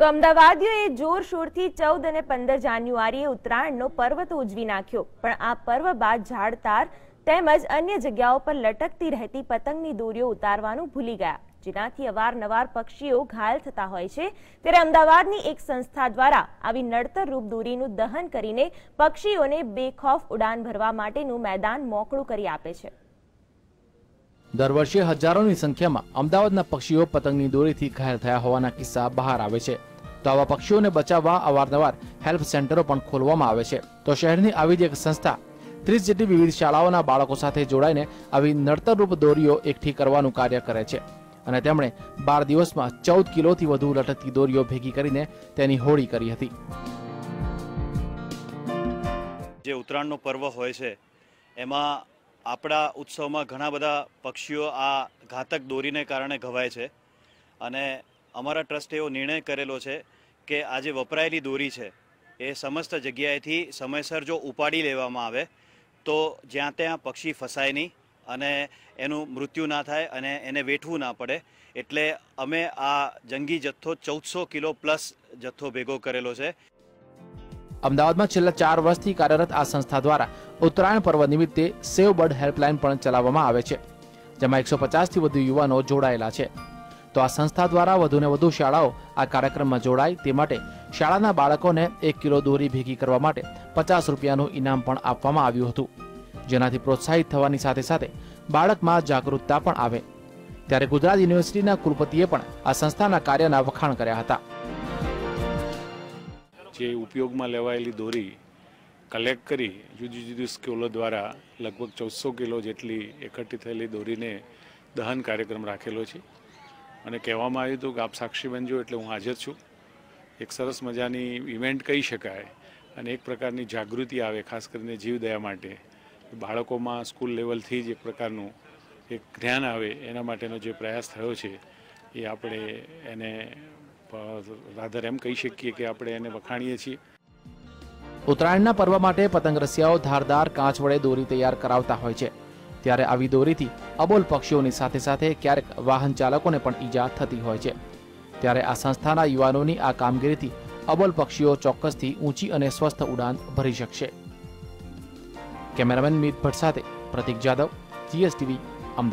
તો અમદાવાદીઓએ જોરશોરથી ચૌદ અને પંદર જાન્યુઆરીએ ઉત્તરાયણનો પર્વ તો ઉજવી નાખ્યો. પણ આ પર્વ બાદ ઝાડતાર તેમજ અન્ય જગ્યાઓ પર લટકતી રહેતી પતંગની દોરીઓ ઉતારવાનું ભૂલી ગયા. જેનાથી અવારનવાર પક્ષીઓ ઘાયલ થતા હોય છે. ત્યારે અમદાવાદની એક સંસ્થા દ્વારા આવી નડતર રૂપ દોરીનું દહન કરીને પક્ષીઓને બેખોફ ઉડાન ભરવા માટેનું મેદાન મોકળું કરી આપે છે. દર વર્ષે હજારોની સંખ્યામાં અમદાવાદના પક્ષીઓ પતંગની દોરીથી ઘાયલ થયા હોવાના કિસ્સા બહાર આવે છે. તો આવા પક્ષીઓને બચાવવા અવારનવાર હેલ્પ સેન્ટરો પણ ખોલવામાં આવે છે. તો શહેરની આવી જ એક સંસ્થા ત્રીસ જેટલી વિવિધ શાળાઓના બાળકો સાથે જોડાઈને આવી નડતરરૂપ દોરીઓ એકઠી કરવાનું કાર્ય કરે છે. અને તેમણે બાર દિવસમાં ચૌદ કિલોથી વધુ લટકતી દોરીઓ ભેગી કરીને તેની હોળી કરી હતી. જે ઉત્તરાયણનો પર્વ હોય છે, એમાં આપણા ઉત્સવમાં ઘણા બધા પક્ષીઓ આ ઘાતક દોરીને કારણે ઘવાય છે. અને અમારા ટ્રસ્ટે એવો નિર્ણય કરેલો છે કે આ જે વપરાયેલી દોરી છે, એ સમસ્ત જગ્યાએથી સમયસર જો ઉપાડી લેવામાં આવે, તો જ્યાં ત્યાં પક્ષી ફસાય નહીં અને એનું મૃત્યુ ના થાય અને એને વેઠવું ના પડે. એટલે અમે આ જંગી જથ્થો ચૌદસો કિલો પ્લસ જથ્થો ભેગો કરેલો છે. અમદાવાદમાં છેલ્લા ચાર વર્ષથી કાર્યરત આ સંસ્થા દ્વારા ઉત્તરાયણ પર્વ નિમિત્તે સેવ બર્ડ હેલ્પલાઇન પણ ચલાવવામાં આવે છે, જેમાં એકસો પચાસથી વધુ યુવાનો જોડાયેલા છે. તો આ સંસ્થા દ્વારા વધુને વધુ શાળાઓ આ કાર્યક્રમમાં જોડાય તે માટે શાળાના બાળકોને એક કિલો દોરી ભેગી કરવા માટે પચાસ રૂપિયાનું ઇનામ પણ આપવામાં આવ્યું હતું. જેનાથી પ્રોત્સાહિત થવાની સાથે સાથે બાળકમાં જાગૃતતા પણ આવે. ત્યારે ગુજરાત યુનિવર્સિટીના કુલપતિએ પણ આ સંસ્થાના કાર્યના વખાણ કર્યા હતા. જે ઉપયોગમાં લેવાયેલી દોરી કલેક્ટ કરી જુદી જુદી સ્કૂલો દ્વારા લગભગ ચૌદસો કિલો જેટલી એકઠી થયેલી દોરીને દહન કાર્યક્રમ રાખેલો છે. અને કહેવામાં આવ્યું હતું કે આપ સાક્ષી બનજો એટલે હું હાજર છું. એક સરસ મજાની ઇવેન્ટ કહી શકાય અને એક પ્રકારની જાગૃતિ આવે, ખાસ કરીને જીવદયા માટે. બાળકોમાં સ્કૂલ લેવલથી જ એક પ્રકારનું એક જ્ઞાન આવે, એના માટેનો જે પ્રયાસ થયો છે, એ આપણે એને રાધર એમ કહી શકીએ કે આપણે એને વખાણીએ છીએ. ઉત્તરાયણના પર્વ માટે પતંગ રસિયાઓ ધારદાર કાંચ વડે દોરી તૈયાર કરાવતા હોય છે. ત્યારે આવી દોરીથી અબોલ પક્ષીઓની સાથે સાથે ક્યારેક વાહન ચાલકોને પણ ઈજા થતી હોય છે. ત્યારે આ સંસ્થાના યુવાનોની આ કામગીરીથી અબોલ પક્ષીઓ ચોક્કસથી ઊંચી અને સ્વસ્થ ઉડાન ભરી શકશે. કેમેરામેન મીત ભટ્ટ સાથે પ્રતિક જાદવ, જીએસટીવી, અમદાવાદ.